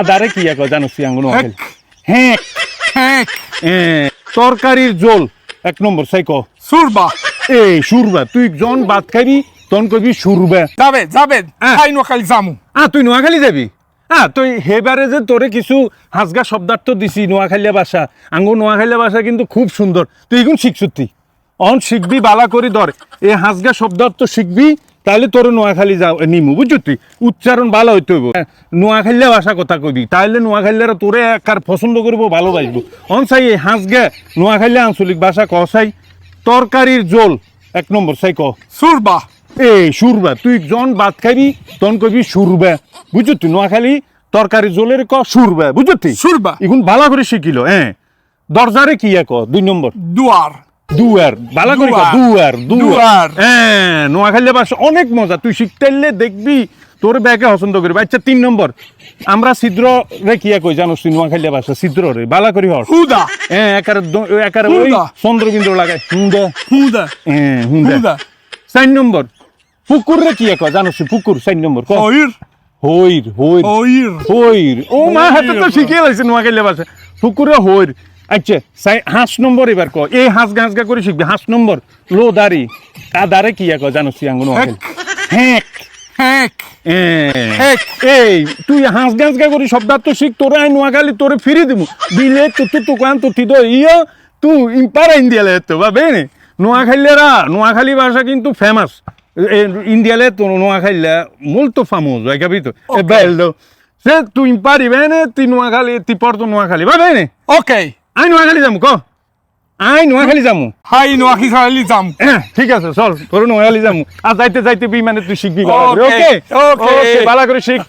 আদারে কি এক জানো সিয়াঙ্গুন। হ্যাঁ। হ্যাক এ, তরকারির জোল। এক নম্বর সাইকো সুরবা। এই সুরবা। তুই জন ভাত খাবি তখন কবি সুরবা। যাবে যাবে। হ্যাঁ। খাই নোয়াখালী জামু। আ তুই নোয়াখালী যাবি? হ্যাঁ তুই হেবারে যে তোরে কিছু হাজগা শব্দার্থ দিছি নোয়াখালিয়া ভাষা। আঙ্গু নোয়াখালিয়া ভাষা কিন্তু খুব সুন্দর। তুই এখন শিখছুতি অন শিখবি বালা করি ধর। এই হাজগা শব্দার্থ শিখবি তাহলে তোর নোয়াখালী যা নিমু বুঝছ তুই উচ্চারণ ভালো হইতে হইব। নোয়াখালিয়া ভাষা কথা কবি তাহলে নোয়াখালিয়ারা তোরে একার পছন্দ করব ভালোবাসবো অন চাই এই হাজগা নোয়াখালিয়া আঞ্চলিক ভাষা কসাই তরকারির জোল এক নম্বর চাই ক। সুরবা। এই সুরবা। তুই জন ভাত খাবি তখন কবি সুরবা। বুঝছ তুই নোয়াখালী তরকারি জলের ক সুরবা। বুঝছ তুই সুরবা। এখন ভালো করে শিখিল হ্যাঁ। দরজারে কি এক দুই নম্বর। দুয়ার। দুয়ার ভালো করে দুয়ার। দুয়ার। হ্যাঁ নোয়াখালী ভাষা অনেক মজা। তুই শিখতে দেখবি তোর ব্যাগে পছন্দ করবি। আচ্ছা তিন নম্বর। আমরা ছিদ্র রে কি কই জানো তুই নোয়াখালী ভাষা ছিদ্র রে বালা করি হর হুদা। হ্যাঁ একারে একারে ওই চন্দ্রবিন্দু লাগায়। হুঁদা। হুদা। হ্যাঁ হুদা। চার নম্বর। পুকুর রে কি এক জানো পুকুর চার নম্বর ক ওইর হইর হইর। ওইর হইর। ও মা হাতে তো হইর। শিখে লাইছে নোয়াখালী ভাষা পুকুরে হইর। আচ্ছা সাই হাঁস নম্বর এবার ক। এই হাঁস গাছ গা করে শিখবি। হাঁস নম্বর লো দাড়ি। তা দাঁড়ে কি এক জানো সিয়াঙ্গ নোয়াখালী হ্যাঁ হ্যাঁ এই তুই হাঁস গাছ গা করি শব্দার্থ শিখ তোরে আই নোয়াখালী তোরে ফিরি দিমু। দিলে তু তু তু কান তু তিদো ইয়ো তু ইম্পারা ইন্ডিয়ালে তো বা বেনে। নোয়াখালীরা নোয়াখালী ভাষা কিন্তু ফেমাস ইন্ডিয়ালে তো Noakhali molto famoso hai capito è bello se tu impari bene ti Noakhali ti porto Noakhali va bene okay I Noakhali যাম ক? আই নোয়াখালী যাম। হাই নোয়াখালী যাম। ঠিক আছে চল তোর নোয়াখালী যাম। আর যাইতে যাইতে বিমানে তুই শিখবি ওকে ওকে ভালো করে শিখ